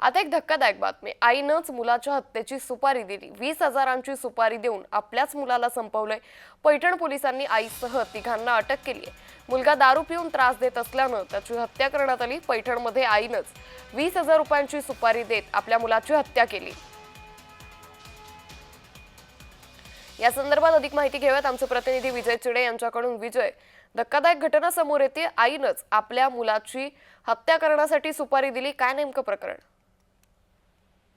आता एक धक्कादायक बातमी. आईनंच मुलाच्या हत्येची सुपारी दिली. वीस हजारांची सुपारी देऊन आपल्याच मुलाला संपवलंय. पैठण पोलिसांनी आईसह तिघांना अटक केली आहे. मुलगा दारू पिऊन त्रास देत असल्यानं त्याची हत्या करण्यात आली. पैठणमध्ये आईनंच वीस हजार रुपयांची सुपारी देत आपल्या मुलाची हत्या केली. या संदर्भात अधिक माहिती घेऊयात. आमचे प्रतिनिधी विजय चिडे यांच्याकडून विजय. धक्कादायक घटना समोर येते. आईनंच आपल्या मुलाची हत्या करण्यासाठी सुपारी दिली. काय नेमकं प्रकरण?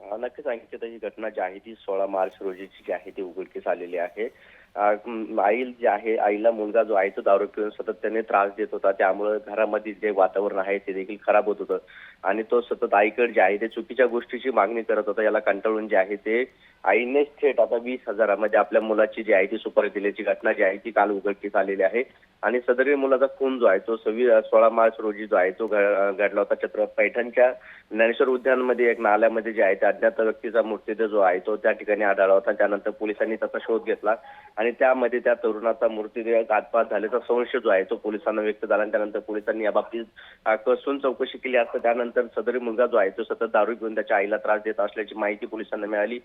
नक्कीच अंकिता ही घटना जी आहे ती सोळा मार्च रोजीची जी आहे ती उघडकीस आलेली आहे. आई जे आहे आईला मुलगा जो आहे तो दारू पिऊन सतत त्याने त्रास देत होता. त्यामुळे घरामध्ये जे वातावरण आहे ते देखील खराब होत होतं. आणि तो सतत आईकडे जे आहे ते चुकीच्या गोष्टीची मागणी करत होता. याला कंटाळून जे आहे ते आईनेच थेट आता वीस हजारामध्ये आपल्या मुलाची जी आहे ती सुपारी दिल्याची घटना जी आहे ती काल उघडकीस आलेली आहे. आणि सदरील मुलाचा खून जो आहे तो सव्वीस सोळा मार्च रोजी जो आहे तो घडला होता. छत्र पैठणच्या ज्ञानेश्वर उद्यानमध्ये एक नाल्यामध्ये जे आहे ते अज्ञात व्यक्तीचा मृतदेह जो आहे तो त्या ठिकाणी आढळला होता. त्यानंतर पोलिसांनी त्याचा शोध घेतला. आणि त्यामध्ये त्या तरुणाचा मृत्यूदेह घातपात झाल्याचा संशय जो आहे तो पोलिसांना व्यक्त झाला. आणि त्यानंतर पोलिसांनी या बाबतीत कसून चौकशी केली असता त्यानंतर सदरी मुलगा जो आहे तो सतत दारू घेऊन त्याच्या आईला त्रास देत असल्याची माहिती पोलिसांना मिळाली.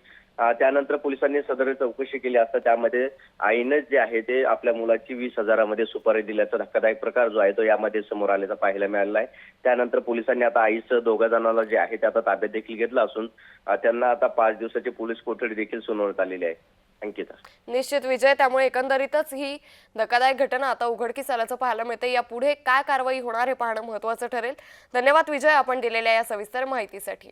त्यानंतर पोलिसांनी सदर चौकशी केली असता त्यामध्ये आईनं जे आहे ते आपल्या मुलाची वीस हजारामध्ये सुपारी दिल्याचा धक्कादायक प्रकार जो आहे तो यामध्ये समोर आल्याचा पाहायला मिळाला आहे. त्यानंतर पोलिसांनी आता आईसह दोघा जणांना जे आहे ते आता ताब्यात देखील घेतलं असून त्यांना आता पाच दिवसाची पोलीस कोठडी देखील सुनावण्यात आलेली आहे. अंकिता निश्चित विजय त्यामुळे एकंदरीतच ही धक्कादायक घटना आता उघडकीस आल्याचं पाहायला मिळते या पुढे काय कारवाई होणार हे पाहणं महत्वाचं ठरेल. धन्यवाद विजय आपण दिलेल्या या सविस्तर माहितीसाठी.